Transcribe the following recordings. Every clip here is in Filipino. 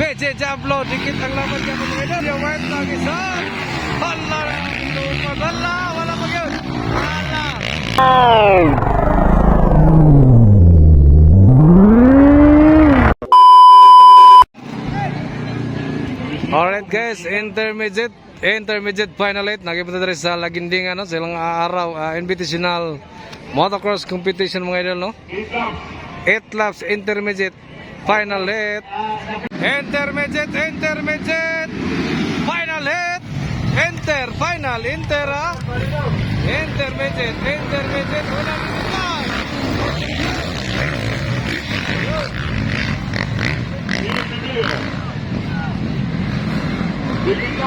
BJ Jablo, dikit ang laban niya mga idol. Yung white lagi sa... Hala, lupa, hala, wala pa yun. Hala. Alright guys, intermediate intermediate final 8 nagipunta diri sa Laginding ano silang araw ah, invitational motocross competition mga idol no 8 laps intermediate final 8 intermediate intermediate. Final 8 enter final enter ah. intermediate intermediate. Una minute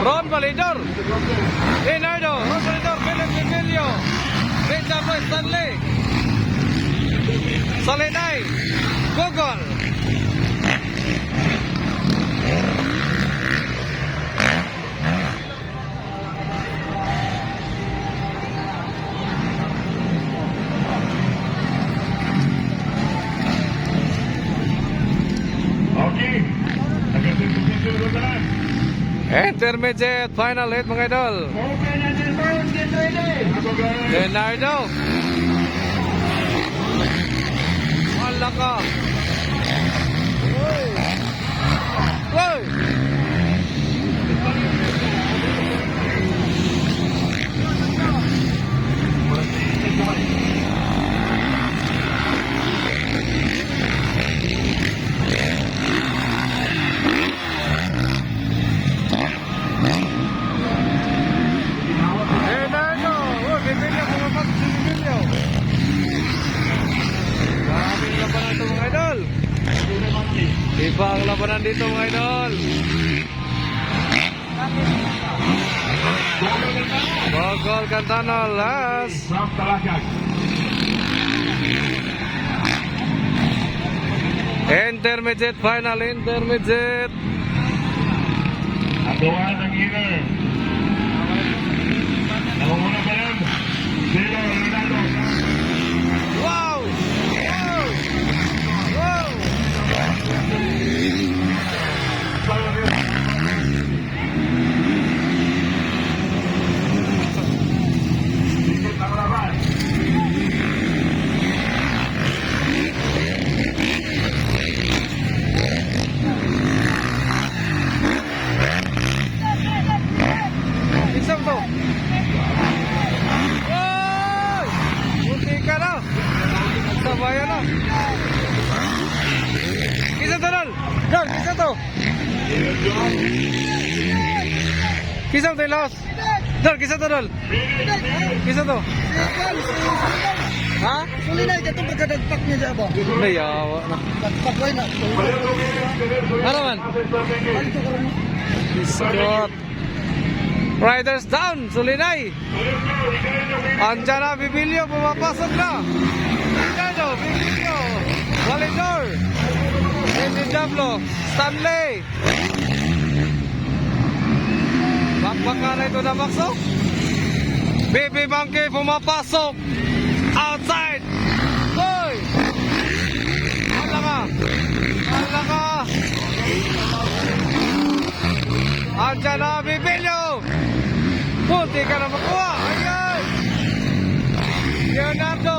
Ron Validor, Leonardo, Ron Validor, Philip Emilio, Benja Boy Stanley, Soledad, Google. Intermediate final 8 mga idol. Leonardo. Wala ka. Uy. Uy. Leonardo. Oh, Bibilyo. Pumapas si Bibilyo. Maraming labanan ito mga idol. Iba ang labanan dito mga idol. Bogol Cantano last. Intermediate final, intermediate. Agawan ng inner. Nakunguna pa yan. Zero, Ronaldo. Wow! Wow! Wow! Dikit ang laban. Isang to. Wow! Buti ka na. Sabayan na. Kisa to, Dol. Dol, kisa to. Kisa to, Los. Dol, kisa to, Dol. Kisa to. Ha? Suli na, ito pagkadagpak niya dyan ba? Nayawa na. Pagpagway na. Ano man? Scott. Riders down, Sulinay. Andiyan na, Bibilio, pumapasok na. Ricardo, Bibilio, Validor, Andy Diablo, Stanley. Na ito na bakso. Baby Monkey pumapasok. Outside. Hoy! Hala ka. Hala ka. Andiyan na, Bibilio! Punti ka na makuha! Ayan! Leonardo!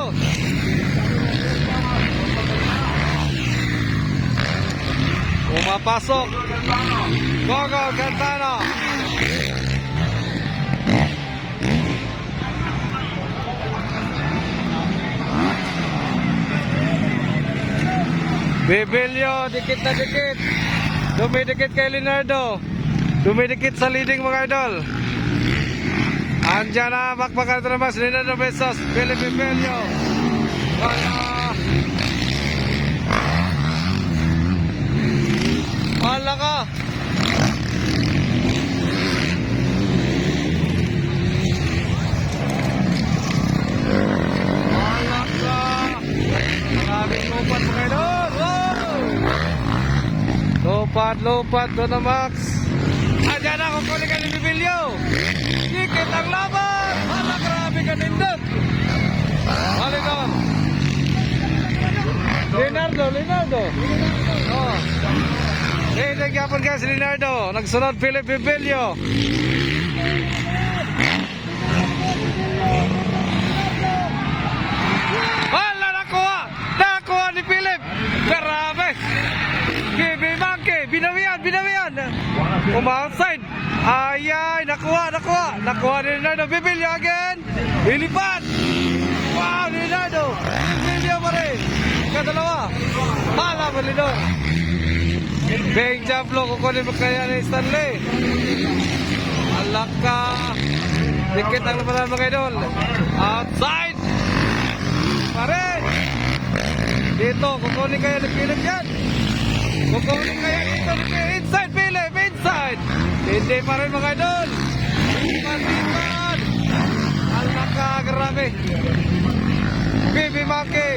Pumapasok! Gogo Cantano! Bibilio, dikit na dikit! Dumidikit kay Leonardo! Dumidikit sa leading mga idol. Andiyan na, bakbakan ito naman, Leonardo Besos, Billy Pipelio. Wala. Wala ka. Wala ka. Maraming lupat mga idol. Wow! Lupad, lupad, Dona Max. Andiyan na, kukunin ka ni Bibilio. Dikit ang laban. Hala, grabe ka nindot. Halika. Leonardo, Leonardo. Oh. Eh, nagyapon ka si Leonardo. Nagsunod Philip Bibilio. Wala nakuha! Nakuha ni Philip! Binawian! Binawian! Um-outside! Ay, ay! Nakuha! Nakuha! Nakuha ni Leonardo! Bibilio again! Ilipat! Wow! Leonardo! Bibilio pa rin! Kadalawa! Hala Leonardo! Big jump lo! Kukunin mo kaya ni Stanley! Alaka! Dikit ang labanan mga idol! Outside! Pare! Dito, kukunin kaya ni Philip yan. Kukunin kaya dito. Inside, Philip! Inside! Hindi pa rin mga idol. Lipan! Ang nakagrabe. Bibi Maki.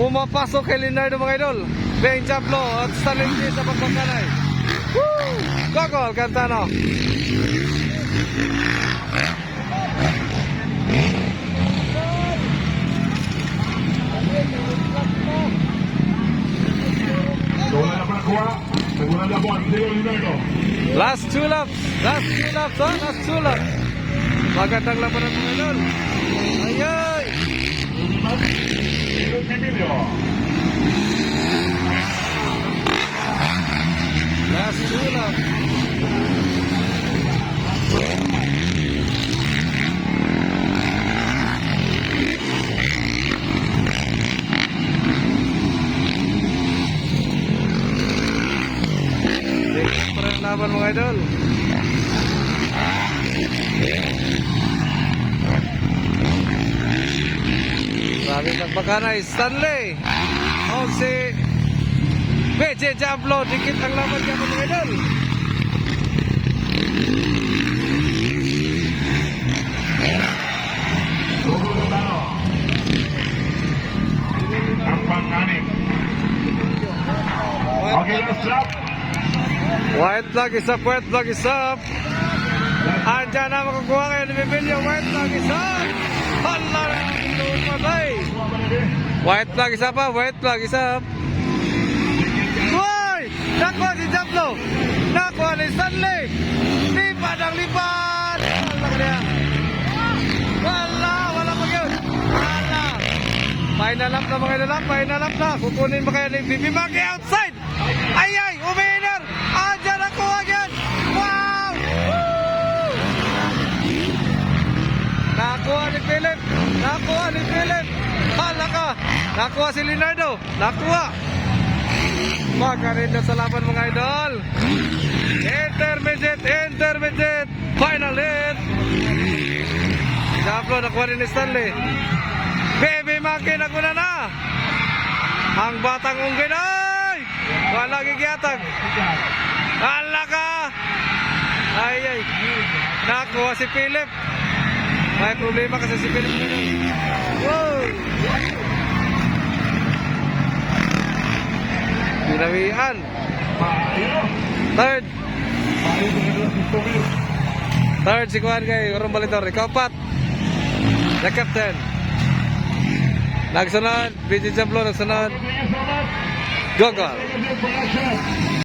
Pumapasok kay Leonardo mga idol. Beng Jablo at Stanley sa pagkakanay. Woo! Gogol, Cantano. Wala Last two laps. Last two laps, ha? Last two laps. Magandang labanan mga idol. Ayay! Last two laps. Sabi ng pagkanay, Stanley. O si BJ Jablo, dikit ang laban niya mga idol. Okay, lap. White flag is up, white flag is up. Andiyan na makakuha kayo ni Bibilio, white flag is up. White flag is up ha, white flag is up. Hoy! Nakuha si Jablo! Nakuha ni Stanley! Lipad ang lipad! Wala. Wala! Pa yun! Wala! Final lap na mga ilalap, final lap na. Kukunin mo kaya ni Bibi Maki outside! Ay ay! Uminner! Andiyan ako agad! Wow! Woo! Nakuha ni Philip! Nakuha ni Philip! Ka! Nakuha si Leonardo! Nakuha! Magaling na sa laban mga idol! Intermediate! Intermediate! Final hit! Japlo, nakuha rin ni Stanley. Baby Monkey, nakuha na! Ang batang unggin ay! Wala gigiyatag! Hala ka! Ay ay! Nakuha si Philip! May problema kasi si Philip. Wow! Pinawian. Third. Third si Juan kay Ron Balitor. Ikaw pat. The captain. Nagsunod. BJ Jablo nagsunod. Gogol.